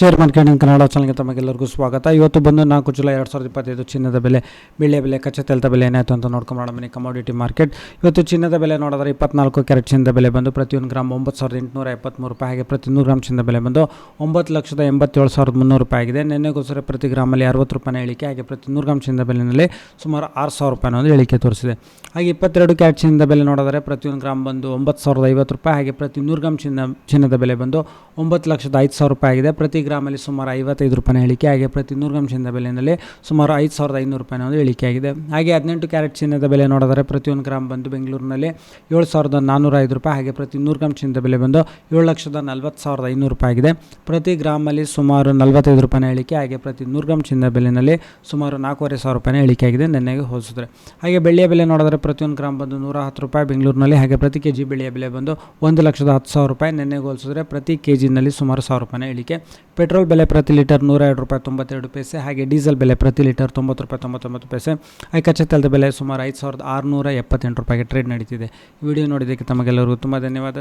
Share marketing Kannada ಚಾನಲ್ಗೆ ತಮಗೆಲ್ಲರಿಗೂ ಸ್ವಾಗತ. ಇವತ್ತು ಬಂದು ನಾಲ್ಕು ಜುಲೈ ಎರಡು ಸಾವಿರದ ಇಪ್ಪತ್ತೈದು ಚಿನ್ನದ ಬೆಲೆ ಬೆಳ್ಳೆ ಬೆಲೆ, ಕಚ್ಚಾ ತೆಲದ ಬೆಲೆ ಏನಾಯಿತು ಅಂತ ನೋಡ್ಕೊಂಬೋಣ ಮನೆ ಕಮಾಡಿಟಿ ಮಾರ್ಕೆಟ್ ಇವತ್ತು ಚಿನ್ನದ ಬೆಲೆ ನೋಡಿದ್ರೆ ಇಪ್ಪತ್ನಾಲ್ಕು ಕ್ಯಾರೆಟ್ ಚಿನ್ನದ ಬೆಲೆ ಬಂದು ಪ್ರತಿಯೊಂದು ಗ್ರಾಮ್ ಒಂಬತ್ತು ಸಾವಿರದ ಎಂಟುನೂರ ಎಪ್ಪತ್ತ್ಮೂರು ರೂಪಾಯಿ. ಹಾಗೆ ಪ್ರತಿ ನೂರು ಗ್ರಾಮ್ ಚಿನ್ನದ ಬೆಲೆ ಬಂದು ಒಂಬತ್ತು ಲಕ್ಷದ ಎಂಬತ್ತೇಳು ಸಾವಿರದ ಮುನ್ನೂರು ರೂಪಾಯಿ ಆಗಿದೆ. ನಿನ್ನೆಗೋಸ್ಕರ ಪ್ರತಿ ಗ್ರಾಮಲ್ಲಿ ಅರವತ್ತು ರೂಪಾಯಿನ ಇಳಿಕೆ. ಹಾಗೆ ಪ್ರತಿ ನೂರು ಗ್ರಾಮ್ ಚಿನ್ನದ ಬೆಲೆಯಲ್ಲಿ ಸುಮಾರು ಆರು ಸಾವಿರ ರೂಪಾಯಿನ ಒಂದು ಇಳಿಕೆ ತೋರಿಸಿದೆ. ಹಾಗೆ ಇಪ್ಪತ್ತೆರಡು ಕ್ಯಾರೆಟ್ ಚಿನ್ನದ ಬೆಲೆ ನೋಡಿದರೆ ಪ್ರತಿಯೊಂದು ಗ್ರಾಮ್ ಬಂದು ಒಂಬತ್ತು ಸಾವಿರದ ಐವತ್ತು ರೂಪಾಯಿ. ಹಾಗೆ ಪ್ರತಿ ನೂರು ಗ್ರಾಮ್ ಚಿನ್ನ, ಚಿನ್ನದ ಬೆಲೆ ಬಂದು ಒಂಬತ್ತು ಲಕ್ಷದ ಐದು ಸಾವಿರ ರೂಪಾಯಿ ಆಗಿದೆ. ಪ್ರತಿ ಗ್ರಾಮಲ್ಲಿ ಸುಮಾರು ಐವತ್ತೈದು ರೂಪಾಯಿನ ಇಳಿಕೆ ಹಾಗೆ ಪ್ರತಿ ನೂರು ಗ್ರಾಮ್ ಚಿನ್ನದ ಬೆಲೆಯಲ್ಲಿ ಸುಮಾರು ಐದು ಸಾವಿರದ ಐನೂರು ರೂಪಾಯಿನ ಒಂದು ಇಳಿಕೆಯಾಗಿದೆ ಹಾಗೆ ಹದಿನೆಂಟು ಕ್ಯಾರೆಟ್ ಚಿನ್ನದ ಬೆಲೆ ನೋಡಿದರೆ ಪ್ರತಿಯೊಂದು ಗ್ರಾಮ್ ಬಂದು ಬೆಂಗಳೂರಿನಲ್ಲಿ ಏಳು ಸಾವಿರದ ನಾನ್ನೂರ ಐದು ರೂಪಾಯಿ, ಹಾಗೆ ಪ್ರತಿ ನೂರು ಗ್ರಾಮ್ ಚಿನ್ನದ ಬೆಲೆ ಬಂದು ಏಳು ಲಕ್ಷದ ನಲ್ವತ್ತು ಸಾವಿರದ ಐನೂರು ರೂಪಾಯಿ ಆಗಿದೆ. ಪ್ರತಿ ಗ್ರಾಮಲ್ಲಿ ಸುಮಾರು ನಲವತ್ತೈದು ರೂಪಾಯಿನ ಇಳಿಕೆ ಹಾಗೆ ಪ್ರತಿ ನೂರು ಗ್ರಾಮ್ ಚಿನ್ನದ ಬೆಲೆಯಲ್ಲಿ ಸುಮಾರು ನಾಲ್ಕೂವರೆ ಸಾವಿರ ರೂಪಾಯಿನ ಇಳಿಕೆಯಾಗಿದೆ ನೆನ್ನೆಗೆ ಹೋಲಿಸಿದ್ರೆ. ಹಾಗೆ ಬೆಳ್ಳಿಯ ಬೆಲೆ ನೋಡಿದ್ರೆ ಪ್ರತಿಯೊಂದು ಗ್ರಾಮ್ ಬಂದು ನೂರ ಹತ್ತು ರೂಪಾಯಿ ಬೆಂಗಳೂರಿನಲ್ಲಿ, ಹಾಗೆ ಪ್ರತಿ ಕೆ ಜಿ ಬೆಳೆಯ ಬೆಲೆ ಬಂದು ಒಂದು ಲಕ್ಷದ ಹತ್ತು ಸಾವಿರ ರೂಪಾಯಿ ನೆನ್ನೆಗೆ ಹೋಲಿಸಿದ್ರೆ ಪ್ರತಿ ಕೆ ಜಿನಲ್ಲಿ ಸುಮಾರು ಸಾವಿರ ರೂಪಾಯಿನ ಇಳಿಕೆ ಪೆಟ್ರೋಲ್ ಬೆಲೆ ಪ್ರತಿ ಲೀಟರ್ ನೂರ ಎರಡು ರೂಪಾಯಿ ತೊಂಬತ್ತೆರಡು ಪೈಸೆ, ಹಾಗೆ ಡೀಸೆಲ್ ಬೆಲೆ ಪ್ರತಿ ಲೀಟರ್ ತೊಂಬತ್ತು ರೂಪಾಯಿ ತೊಂಬತ್ತೊಂಬತ್ತು ಪೈಸೆ. ಹಾಗೆ ಕಚ್ಚಾ ತೈಲದ ಬೆಲೆ ಸುಮಾರು ಐದು ಸಾವಿರದ ಆರುನೂರ ಎಪ್ಪತ್ತೆಂಟು ರೂಪಾಯಿಗೆ ಟ್ರೇಡ್ ನಡೀತಿದೆ. ವಿಡಿಯೋ ನೋಡಿದ್ದಕ್ಕೆ ತಮಗೆಲ್ಲರಿಗೂ ತುಂಬ ಧನ್ಯವಾದ.